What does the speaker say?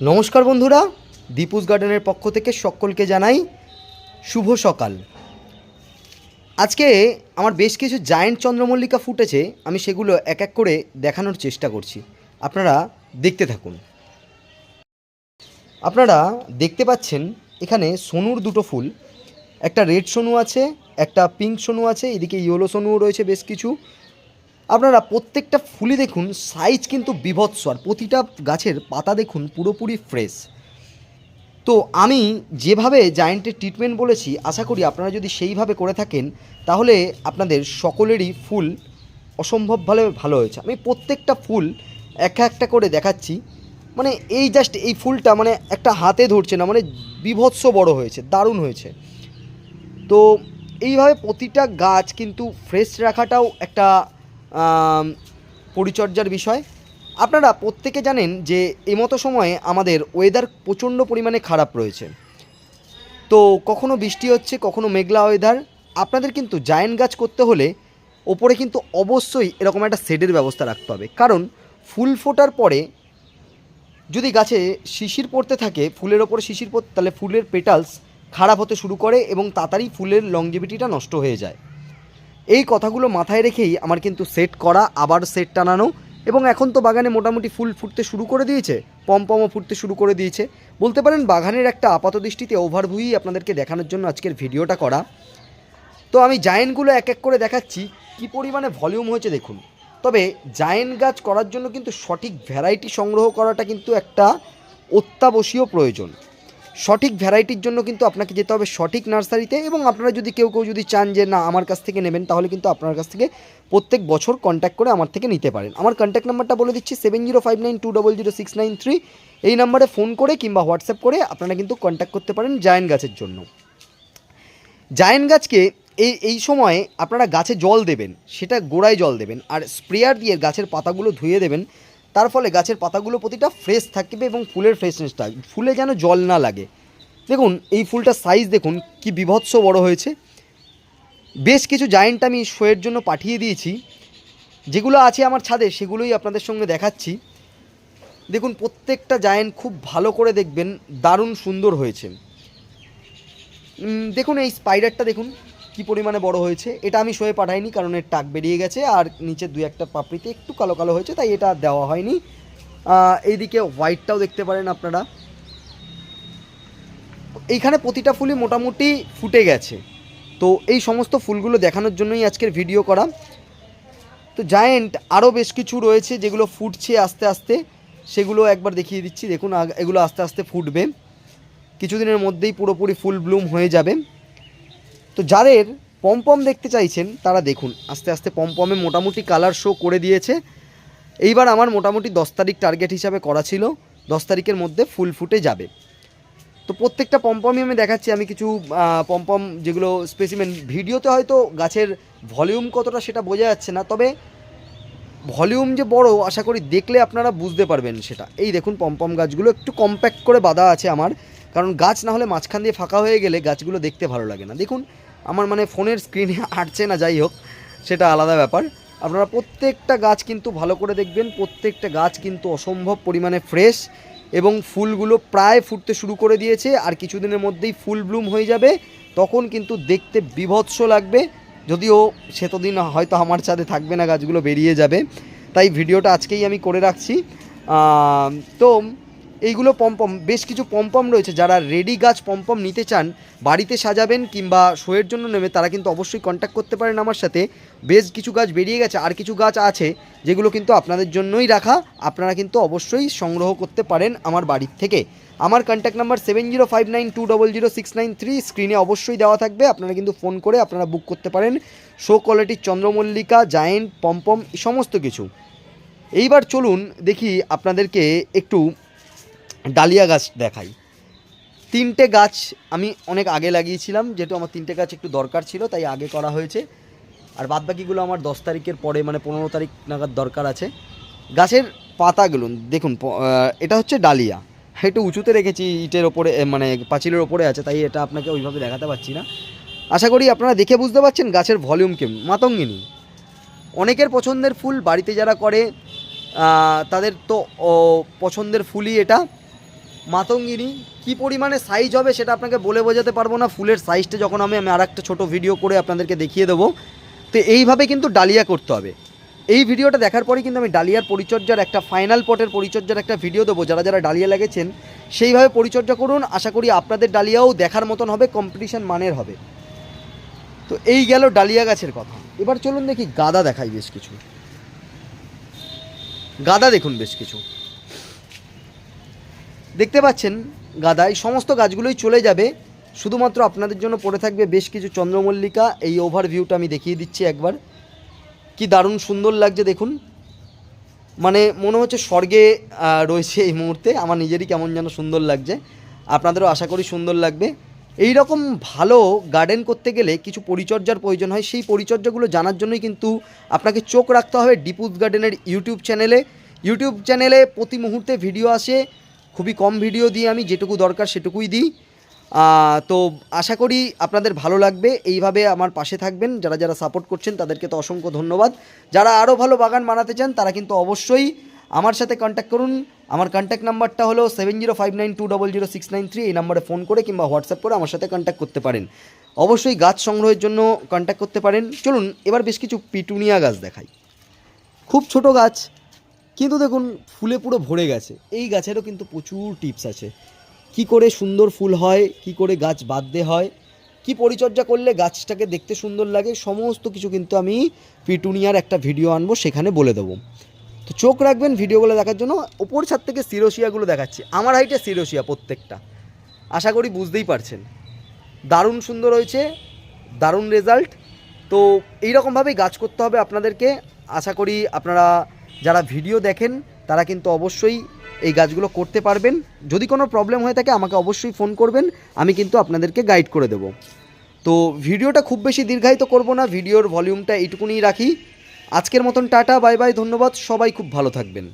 নমস্কার বন্ধুরা, দীপুস গার্ডেনের পক্ষ থেকে সকলকে জানাই শুভ সকাল। আজকে আমার বেশ কিছু জায়েন্ট চন্দ্রমল্লিকা ফুটেছে, আমি সেগুলো এক এক করে দেখানোর চেষ্টা করছি। আপনারা দেখতে থাকুন। আপনারা দেখতে পাচ্ছেন, এখানে সোনুর দুটো ফুল। একটা রেড সোনু আছে, একটা পিঙ্ক সোনু আছে, এদিকে ইয়েলো সোনুও রয়েছে বেশ কিছু। আপনারা প্রত্যেকটা ফুলই দেখুন সাইজ কিন্তু বিভৎস, আর প্রতিটা গাছের পাতা দেখুন পুরোপুরি ফ্রেশ তো আমি যেভাবে জায়েন্টের ট্রিটমেন্ট বলেছি, আশা করি আপনারা যদি সেইভাবে করে থাকেন, তাহলে আপনাদের সকলেরই ফুল অসম্ভবভাবে ভালো হয়েছে। আমি প্রত্যেকটা ফুল একটা একটা করে দেখাচ্ছি মানে এই জাস্ট এই ফুলটা মানে একটা হাতে ধরছে না মানে বিভৎস বড় হয়েছে, দারুণ হয়েছে। তো এইভাবে প্রতিটা গাছ কিন্তু ফ্রেশ রাখাটাও একটা পরিচর্যার বিষয়। আপনারা প্রত্যেকে জানেন যে এমতো সময়ে আমাদের ওয়েদার প্রচণ্ড পরিমাণে খারাপ রয়েছে। তো কখনো বৃষ্টি হচ্ছে, কখনো মেঘলা ওয়েদার আপনাদের কিন্তু জায়েন্ট গাছ করতে হলে ওপরে কিন্তু অবশ্যই এরকম একটা শেডের ব্যবস্থা রাখতে হবে। কারণ ফুল ফোটার পরে যদি গাছে শিশির পড়তে থাকে, ফুলের ওপরে শিশির পড়তে তাহলে ফুলের পেটালস খারাপ হতে শুরু করে এবং তাড়াতাড়ি ফুলের লংজিভিটিটা নষ্ট হয়ে যায়। এই কথাগুলো মাথায় রেখেই আমার কিন্তু সেট করা, আবার সেট টানানো এবং এখন তো বাগানে মোটামুটি ফুল ফুটতে শুরু করে দিয়েছে পমপমও ফুটতে শুরু করে দিয়েছে। বলতে পারেন বাগানের একটা আপাত দৃষ্টিতে ওভারভিউই আপনাদেরকে দেখানোর জন্য আজকের ভিডিওটা করা। তো আমি জায়েন্টগুলো এক এক করে দেখাচ্ছি, কি পরিমাণে ভলিউম হয়েছে দেখুন। তবে জায়েন্ট গাছ করার জন্য কিন্তু সঠিক ভ্যারাইটি সংগ্রহ করাটা কিন্তু একটা অত্যাবশ্যীয় প্রয়োজন। সঠিক ভ্যারাইটির জন্য কিন্তু আপনাকে যেতে হবে সঠিক নার্সারিতে এবং আপনারা যদি কেউ কেউ যদি চান যে না, আমার কাছ থেকে নেবেন, তাহলে কিন্তু আপনার কাছ থেকে প্রত্যেক বছর কন্ট্যাক্ট করে আমার থেকে নিতে পারেন। আমার কন্ট্যাক্ট নাম্বারটা বলে দিচ্ছি seven zero five nine two double zero six nine three এই নাম্বারে ফোন করে কিংবা হোয়াটসঅ্যাপ করে আপনারা কিন্তু কন্ট্যাক্ট করতে পারেন জায়েন্ট গাছের জন্য। জায়েন্ট গাছকে এই এই সময়ে আপনারা গাছে জল দেবেন, সেটা গোড়ায় জল দেবেন, আর স্প্রেয়ার দিয়ে গাছের পাতাগুলো ধুয়ে দেবেন তার ফলে গাছের পাতাগুলো প্রতিটা ফ্রেশ থাকবে এবং ফুলের ফ্রেশনেস থাকবে ফুলে যেন জল না লাগে। দেখুন, এই ফুলটার সাইজ দেখুন, কি বিভৎস বড় হয়েছে। বেশ কিছু জায়েন্ট আমি শোয়ের জন্য পাঠিয়ে দিয়েছি। যেগুলো আছে আমার ছাদে, সেগুলোই আপনাদের সঙ্গে দেখাচ্ছি। দেখুন, প্রত্যেকটা জায়েন্ট খুব ভালো করে দেখবেন, দারুণ সুন্দর হয়েছে। দেখুন, এই স্পাইডারটা দেখুন কি পরিমাণে বড় হয়েছে, এটা আমি শোয়ে পাঠাইনি, কারণ এর টাক বেরিয়ে গেছে আর নিচে দুই একটা পাপড়িতে একটু কালো কালো হয়েছে, তাই এটা দেওয়া হয়নি। এইদিকে হোয়াইটটাও দেখতে পারেন আপনারা। এইখানে প্রতিটা ফুলই মোটামুটি ফুটে গেছে। তো এই সমস্ত ফুলগুলো দেখানোর জন্যই আজকের ভিডিও করা। তো জায়েন্ট আরও বেশ কিছু রয়েছে যেগুলো ফুটছে আস্তে আস্তে, সেগুলো একবার দেখিয়ে দিচ্ছি। দেখুন এগুলো আস্তে আস্তে ফুটবে। কিছুদিনের মধ্যেই পুরোপুরি ফুল ব্লুম হয়ে যাবে। তো যাদের পমপম দেখতে চাইছেন, তারা দেখুন, আস্তে আস্তে পমপমে মোটামুটি কালার শো করে দিয়েছে। এইবার আমার মোটামুটি দশ তারিখ টার্গেট হিসাবে করা ছিল, দশ তারিখের মধ্যে ফুল ফুটে যাবে। তো প্রত্যেকটা পম্পমই আমি দেখাচ্ছি, আমি কিছু পম্পম যেগুলো স্পেসিমেন ভিডিওতে হয়তো গাছের ভলিউম কতটা সেটা বোঝা যাচ্ছে না, তবে ভলিউম যে বড়, আশা করি দেখলে আপনারা বুঝতে পারবেন সেটা। এই দেখুন পম্পম গাছগুলো, একটু কম্প্যাক্ট করে বাঁধা আছে আমার, কারণ গাছ না হলে মাঝখান দিয়ে ফাঁকা হয়ে গেলে গাছগুলো দেখতে ভালো লাগে না। দেখুন আমার মানে ফোনের স্ক্রিনে আটছে না, যাই হোক, সেটা আলাদা ব্যাপার। আপনারা প্রত্যেকটা গাছ কিন্তু ভালো করে দেখবেন, প্রত্যেকটা গাছ কিন্তু অসম্ভব পরিমাণে ফ্রেশ এবং ফুলগুলো প্রায় ফুটতে শুরু করে দিয়েছে, আর কিছুদিনের মধ্যেই ফুল ব্লুম হয়ে যাবে। তখন কিন্তু দেখতে বিভৎস লাগবে, যদিও সেতদিন হয়তো আমার ছাদে থাকবে না, গাছগুলো বেরিয়ে যাবে। তাই ভিডিওটা আজকেই আমি করে রাখছি। তো এইগুলো পম্পম বেশ কিছু পম্পম রয়েছে। যারা রেডি গাছ পম্পম নিতে চান, বাড়িতে সাজাবেন কিংবা শোয়ের জন্য নেবে, তারা কিন্তু অবশ্যই কন্ট্যাক্ট করতে পারেন আমার সাথে। বেশ কিছু গাছ বেরিয়ে গেছে, আর কিছু গাছ আছে যেগুলো কিন্তু আপনাদের জন্যই রাখা। আপনারা কিন্তু অবশ্যই সংগ্রহ করতে পারেন আমার বাড়ির থেকে। আমার contact number seven zero five nine two double zero six nine three স্ক্রিনে অবশ্যই দেওয়া থাকবে। আপনারা কিন্তু ফোন করে আপনারা বুক করতে পারেন। শো কোয়ালিটির চন্দ্রমল্লিকা জায়েন্ট পম্পম সমস্ত কিছু। এইবার চলুন দেখি আপনাদেরকে একটু ডালিয়া গাছ দেখাই। তিনটে গাছ আমি অনেক আগে লাগিয়েছিলাম, যেহেতু আমার তিনটে গাছ একটু দরকার ছিল, তাই আগে করা হয়েছে। আর বাদবাকিগুলো আমার দশ তারিখের পরে মানে পনেরো তারিখ নাগাদ দরকার আছে। গাছের পাতাগুলো, দেখুন এটা হচ্ছে ডালিয়া। একটু উঁচুতে রেখেছি, ইটের ওপরে মানে পাঁচিলের ওপরে আছে, তাই এটা আপনাকে ওইভাবে দেখাতে পারছি না। আশা করি আপনারা দেখে বুঝতে পারছেন গাছের ভলিউম কেমন। মাতঙ্গিনী। অনেকের পছন্দের ফুল বাড়িতে যারা করে তাদের তো পছন্দের ফুলই এটা। মাতঙ্গিনী, কি পরিমাণে সাইজ হবে সেটা আপনাকে বলে বোঝাতে পারব না। ফুলের সাইজটা যখন আমি আমি আর একটা ছোটো ভিডিও করে আপনাদেরকে দেখিয়ে দেবো। তো এইভাবে কিন্তু ডালিয়া করতে হবে। এই ভিডিওটা দেখার পরেই কিন্তু আমি ডালিয়ার পরিচর্যার একটা ফাইনাল পটের পরিচর্যার একটা ভিডিও দেবো। যারা যারা ডালিয়া লেগেছেন সেইভাবে পরিচর্যা করুন। আশা করি আপনাদের ডালিয়াও দেখার মতন হবে কম্পিটিশান মানের হবে। তো এই গেল ডালিয়া গাছের কথা। এবার চলুন দেখি, গাদা দেখাই বেশ কিছু। গাদা দেখুন বেশ কিছু। দেখতে পাচ্ছেন গাদা এই সমস্ত গাছগুলোই চলে যাবে। শুধুমাত্র আপনাদের জন্য পড়ে থাকবে বেশ কিছু চন্দ্রমল্লিকা। এই ওভারভিউটা আমি দেখিয়ে দিচ্ছি একবার। কি দারুণ সুন্দর লাগছে দেখুন। মানে মনে হচ্ছে স্বর্গে রয়েছে এই মুহূর্তে। আমার নিজেরই কেমন যেন সুন্দর লাগছে। আপনাদেরও আশা করি সুন্দর লাগবে। এই রকম ভালো গার্ডেন করতে গেলে কিছু পরিচর্যার প্রয়োজন হয়। সেই পরিচর্যাগুলো জানার জন্যই কিন্তু আপনাকে চোখ রাখতে হবে ডিপুজ গার্ডেনের ইউটিউব চ্যানেলে ইউটিউব চ্যানেলে প্রতি মুহূর্তে ভিডিও আসে। খুবই কম ভিডিও দিয়ে আমি যেটুকু দরকার সেটুকুই দিই। তো আশা করি আপনাদের ভালো লাগবে। এইভাবে আমার পাশে থাকবেন। যারা যারা সাপোর্ট করছেন, তাদেরকে তো অসংখ্য ধন্যবাদ। যারা আরও ভালো বাগান বানাতে চান, তারা কিন্তু অবশ্যই আমার সাথে কন্ট্যাক্ট করুন। আমার কন্ট্যাক্ট নাম্বারটা হলো seven zero five nine two double zero six nine three এই নাম্বারে ফোন করে কিংবা হোয়াটসঅ্যাপ করে আমার সাথে কন্ট্যাক্ট করতে পারেন। অবশ্যই গাছ সংগ্রহের জন্য কন্ট্যাক্ট করতে পারেন। চলুন, এবার বেশ কিছু পিটুনিয়া গাছ দেখাই। খুব ছোট গাছ। কিন্তু দেখুন, ফুলে পুরো ভরে গেছে। এই গাছেরও কিন্তু প্রচুর টিপস আছে। কি করে সুন্দর ফুল হয়, কি করে গাছ বাঁধতে হয়, কি পরিচর্যা করলে গাছটাকে দেখতে সুন্দর লাগে, সমস্ত কিছু কিন্তু আমি পিটুনিয়ার একটা ভিডিও আনব, সেখানে বলে দেবো। তো চোখ রাখবেন ভিডিওগুলো দেখার জন্য, ওপর ছাদ থেকে সিরোসিয়াগুলো দেখাচ্ছি। আমার হাইটে সিরোসিয়া প্রত্যেকটা। আশা করি বুঝতেই পারছেন। দারুণ সুন্দর হয়েছে, দারুণ রেজাল্ট। তো এইরকমভাবেই গাছ করতে হবে আপনাদেরকে। আশা করি আপনারা যারা ভিডিও দেখেন, তারা কিন্তু অবশ্যই এই গাছগুলো করতে পারবেন। যদি কোনো প্রবলেম হয়ে থাকে, আমাকে অবশ্যই ফোন করবেন, আমি কিন্তু আপনাদেরকে গাইড করে দেব। তো ভিডিওটা খুব বেশি দীর্ঘায়িত করব না, ভিডিওর ভলিউমটা এইটুকুনি রাখি। আজকের মতন টাটা বাই বাই ধন্যবাদ, সবাই খুব ভালো থাকবেন।